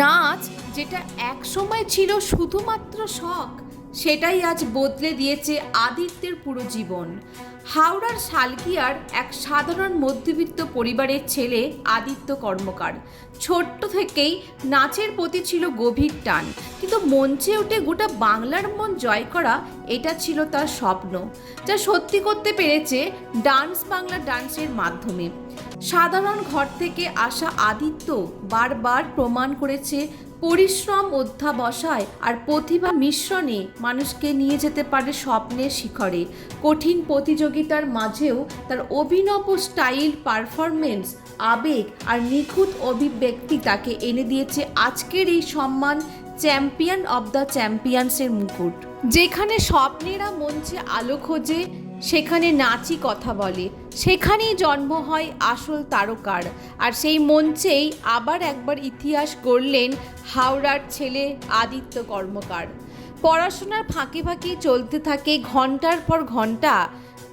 নাচ যেটা একসময় ছিল শুধুমাত্র শখ, সেটাই আজ বদলে দিয়েছে আদিত্যের পুরো জীবন। হাওড়ার শালকিয়ার এক সাধারণ মধ্যবিত্ত পরিবারের ছেলে আদিত্য কর্মকার। ছোট্ট থেকেই নাচের প্রতি ছিল গভীর টান, কিন্তু মঞ্চে উঠে গোটা বাংলার মন জয় করা এটা ছিল তার স্বপ্ন, যা সত্যি করতে পেরেছে ডান্স বাংলা ডান্সের মাধ্যমে। সাধারণ ঘর থেকে আসা আদিত্য বারবার প্রমাণ করেছে পরিশ্রম অধ্যাবসায় আর প্রতিভা মিশ্রণে মানুষকে নিয়ে যেতে পারে স্বপ্নের শিখরে। কঠিন প্রতিযোগিতার মাঝেও তার অভিনব স্টাইল পারফরমেন্স আবেগ আর নিখুঁত অভিব্যক্তি তাকে এনে দিয়েছে আজকের এই সম্মান চ্যাম্পিয়ন অব দ্য চ্যাম্পিয়ন্সের মুকুট। যেখানে স্বপ্নেরা মঞ্চে আলো খোঁজে সেখানে নাচই কথা বলে। সেখানেই জন্ম হয় আসল তারকার। আর সেই মঞ্চেই আবার একবার ইতিহাস গড়লেন হাওড়ার ছেলে আদিত্য কর্মকার। পড়াশোনার ফাঁকে ফাঁকে চলতে থাকে ঘণ্টার পর ঘণ্টা।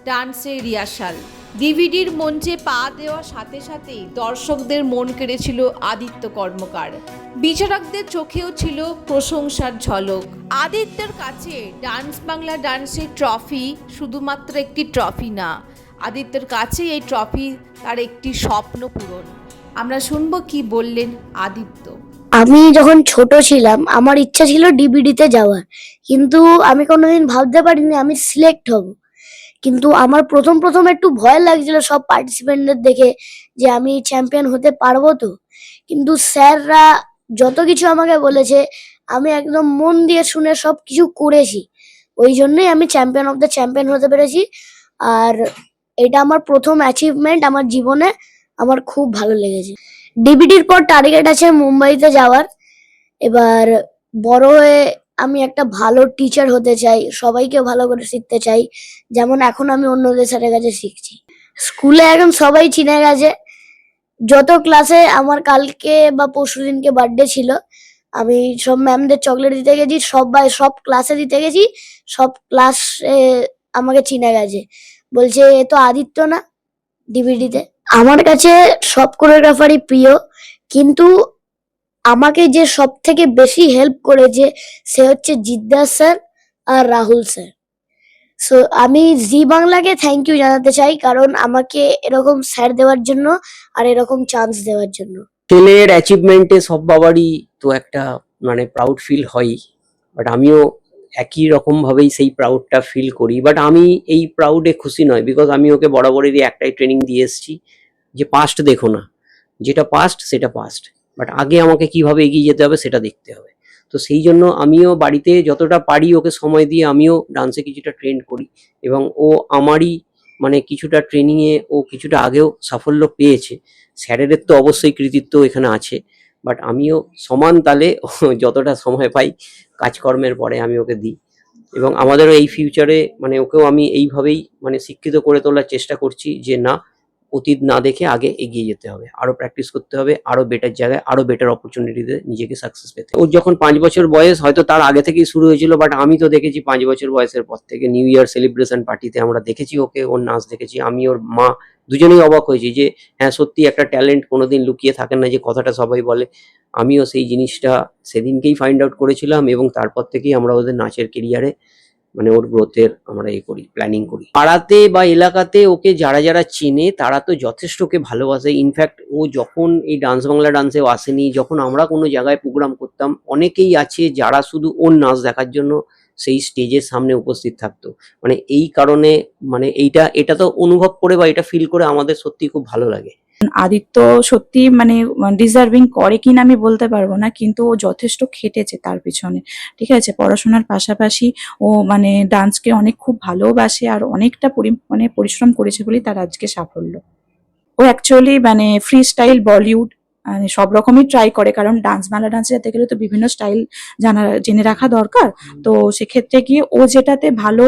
ডান্সের রিহার্সাল। ডিভিডির মঞ্চে পা দেওয়ার সাথে সাথেই দর্শকদের মন কেড়েছিল আদিত্য কর্মকার। বিচারকদের চোখেও ছিল প্রশংসার ঝলক। আদিত্যর কাছে ডান্স বাংলা ডান্সের ট্রফি শুধুমাত্র একটি ট্রফি না, আদিত্যর কাছে এই ট্রফি তার একটি স্বপ্ন পূরণ। আমরা শুনব কি বললেন আদিত্য। আমি যখন ছোট ছিলাম, আমার ইচ্ছা ছিল ডিবিডিতে যাওয়ার। কিন্তু আমি কোনোদিন ভাবতে পারিনি আমি সিলেক্ট হব। কিন্তু আমার প্রথম প্রথম একটু ভয় লাগছিল সব পার্টিসিপেন্টদের দেখে যে আমি চ্যাম্পিয়ন হতে পারব তো। কিন্তু স্যাররা যত কিছু আমাকে বলেছে, আমি একদম মন দিয়ে শুনে সব কিছু করেছি। ওই জন্যই আমি চ্যাম্পিয়ন অফ দ্য চ্যাম্পিয়ন হতে পেরেছি। আর এটা আমার প্রথম অ্যাচিভমেন্ট আমার জীবনে। আমার খুব ভালো লেগেছে। ডিবিডির পর টার্গেট আছে মুম্বাইতে যাওয়ার। এবার বড় হয়ে আমি একটা ভালো টিচার হতে চাই, সবাইকে ভালো করে শিখতে চাই, যেমন এখন আমি অন্যদের স্যারের কাছে শিখছি। স্কুলে এখন সবাই চিনে গেছে, যত ক্লাসে আমার কালকে বা পরশুদিনকে বার্থডে ছিল, আমি সব ম্যামদের চকলেট দিতে গেছি, সবাই সব ক্লাসে দিতে গেছি, সব ক্লাসে আমাকে চিনে গেছে। বলছে, এ তো আদিত্য না ডিভিডিতে আমার কাছে সব কোরিওগ্রাফারই প্রিয়, কিন্তু আমাকে যে সব থেকে বেশি হেল্প করেছে সে হচ্ছে জিদ্দাস স্যার আর রাহুল স্যার সো আমি জি বাংলাকে থ্যাংক ইউ জানাতে চাই কারণ আমাকে এরকম স্যার দেওয়ার জন্য আর এরকম চান্স দেওয়ার জন্য। ছেলের অ্যাচিভমেন্টে সব বাবারই তো একটা মানে প্রাউড ফিল হয়ই। বাট আমিও একই রকমভাবেই সেই প্রাউডটা ফিল করি। বাট আমি এই প্রাউডে খুশি নয় বিকজ আমি ওকে বরাবরেরই একটাই ট্রেনিং দিয়ে এসেছি যে পাস্ট দেখো না। যেটা পাস্ট সেটা পাস্ট বাট আগে আমাকে কীভাবে এগিয়ে যেতে হবে সেটা দেখতে হবে। তো সেই জন্য আমিও বাড়িতে যতটা পারি ওকে সময় দিয়ে আমিও ডান্সে কিছুটা ট্রেন করি এবং ও আমারই মানে কিছুটা ট্রেনিংয়ে ও কিছুটা আগেও সাফল্য পেয়েছে। স্যারের তো অবশ্যই কৃতিত্ব এখানে আছে। বাট আমিও সমান তালে যতটা সময় পাই কাজকর্মের পরে আমি ওকে দিই। এবং আমাদেরও এই ফিউচারে মানে ওকেও আমি এইভাবেই মানে শিক্ষিত করে তোলার চেষ্টা করছি যে না অতীত না দেখে আগে এগিয়ে যেতে হবে। আরও প্র্যাকটিস করতে হবে, আরও বেটার জায়গায়, আরও বেটার অপরচুনিটিতে নিজেকে সাকসেস পেতে। ওর যখন পাঁচ বছর বয়স, হয়তো তার আগে থেকেই শুরু হয়েছিল বাট আমি তো দেখেছি পাঁচ বছর বয়সের পর থেকে নিউ ইয়ার সেলিব্রেশন পার্টিতে আমরা দেখেছি ওকে, ওর নাচ দেখেছি, আমি, ওর মা দুজনেই অবাক হয়েছি যে হ্যাঁ সত্যি একটা ট্যালেন্ট কোনোদিন লুকিয়ে থাকে না যে কথাটা সবাই বলে। আমিও সেই জিনিসটা সেদিনকেই ফাইন্ড আউট করেছিলাম এবং তারপর থেকেই আমরা ওদের নাচের কেরিয়ারে মানে ওর গ্রোথের আমরা এ করি প্ল্যানিং করি। পাড়াতে বা এলাকাতে ওকে যারা যারা চেনে, তারা তো যথেষ্ট ওকে ভালোবাসে। ইনফ্যাক্ট ও যখন এই ডান্স বাংলা ডান্সেও আসেনি, যখন আমরা কোনো জায়গায় প্রোগ্রাম করতাম, অনেকেই আছে যারা শুধু ওর নাচ দেখার জন্য সেই স্টেজের সামনে উপস্থিত থাকতো। মানে এই কারণে মানে এইটা, এটা তো অনুভব করে বা এটা ফিল করে আমাদের সত্যি খুব ভালো লাগে। আদিত্য সত্যি মানে ডিজার্ভিং করে কিনা আমি বলতে পারব না, কিন্তু ও যথেষ্ট খেটেছে তার পিছনে। ঠিক আছে? পড়াশোনার পাশাপাশি ও মানে ডান্সকে অনেক খুব ভালোবাসে আর অনেকটা মানে পরিশ্রম করেছে বলেই তার আজকে সাফল্য। ও অ্যাকচুয়ালি মানে ফ্রি স্টাইল বলিউড মানে সব রকমই ট্রাই করে কারণ ডান্স বাংলা ডান্স যেতে গেলে তো বিভিন্ন স্টাইল জানা জেনে রাখা দরকার। তো সেক্ষেত্রে গিয়ে ও যেটাতে ভালো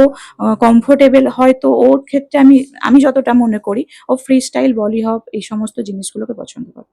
কমফোর্টেবল হয় তো ওর ক্ষেত্রে আমি আমি যতটা মনে করি ও ফ্রি স্টাইল বলি হপ এই সমস্ত জিনিসগুলোকে পছন্দ করে।